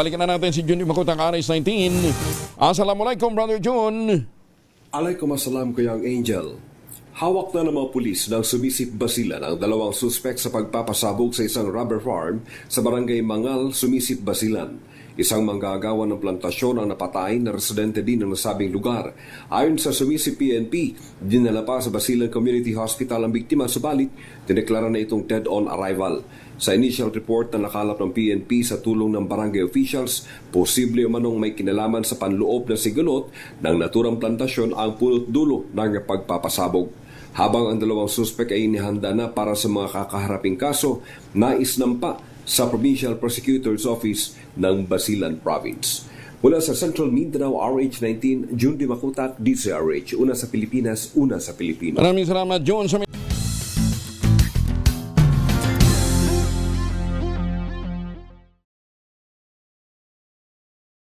Balikan na natin si Jun Makutang Aris 19. Assalamualaikum, Brother Jun. Alaykum assalam kayang Angel. Hawak na ng mga pulis ng sumisip basilan ang dalawang suspek sa pagpapasabog sa isang rubber farm sa barangay Mangal, Sumisip Basilan. Isang manggagawa ng plantasyon ang napatay na residente din ng nasabing lugar. Ayon sa Sumisip PNP, dinala pa sa Basilan Community Hospital ang biktima subalit dineklara na itong dead-on arrival. Sa initial report na nakalap ng PNP sa tulong ng barangay officials, posible umanong may kinalaman sa panloob na sigunot ng naturang plantasyon ang punot dulo ng pagpapasabog. Habang ang dalawang suspek ay inihanda na para sa mga kakaharaping kaso, nais nampa sa Provincial Prosecutor's Office ng Basilan Province. Mula sa Central Mindanao RH19, June Dimakutak, DCRH, una sa Pilipinas, una sa Pilipino. Maraming salamat. Sa